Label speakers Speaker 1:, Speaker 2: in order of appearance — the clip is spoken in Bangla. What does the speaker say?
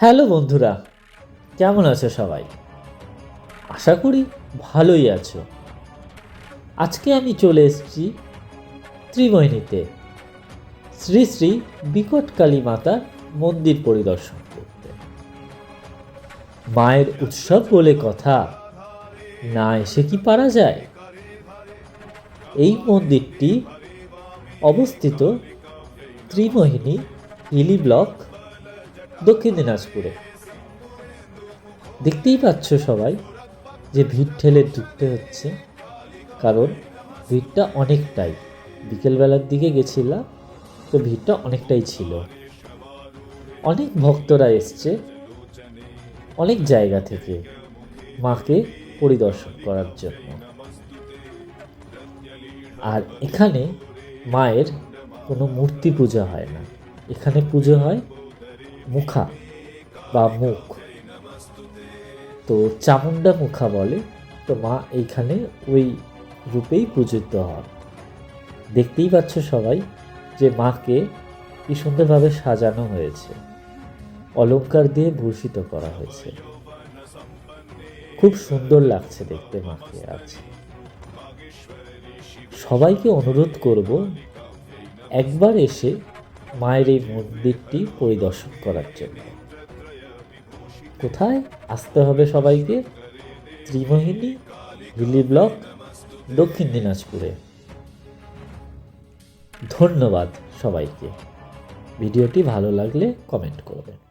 Speaker 1: হ্যালো বন্ধুরা, কেমন আছো সবাই? আশা করি ভালোই আছো। আজকে আমি চলে এসেছি ত্রিমোহিনীতে। শ্রী শ্রী বিকট কালী মাতার মন্দির পরিদর্শন করতে। মায়ের উৎসব বলে কথা না এসে কি পারা যায়? এই মন্দিরটি অবস্থিত ত্রিমোহিনী হিলি ব্লক দক্ষিণ দিনাজপুরে। দেখতেই পাচ্ছ সবাই যে ভিড় ঠেলে ঢুকতে হচ্ছে, কারণ ভিড়টা অনেকটাই। বিকেলবেলার দিকে গেছিলাম, তো ভিড়টা অনেকটাই ছিল। অনেক ভক্তরা এসছে, অনেক জায়গা থেকে মাকে পরিদর্শন করার জন্য। আর এখানে মায়ের কোনো মূর্তি পূজা হয় না। এখানে পুজো হয় মুখা বা মুখ। তো চামুন্ডা মুখা বলে, তো মা এইখানে ওই রূপেই পূজিত হন। দেখতেই পাচ্ছ সবাই যে মাকে কি সুন্দরভাবে সাজানো হয়েছে। অলংকার দিয়ে ভূষিত করা হয়েছে। খুব সুন্দর লাগছে দেখতে মাকে আজ। সবাইকে অনুরোধ করব, একবার এসে মায়ের এই মন্দিরটি পরিদর্শন করার জন্য। কোথায়? আসতে হবে সবাইকে। ত্রিমোহিনী হিলি ব্লক, দক্ষিণ দিনাজপুরে। ধন্যবাদ সবাইকে। ভিডিওটি ভালো লাগলে কমেন্ট করবেন।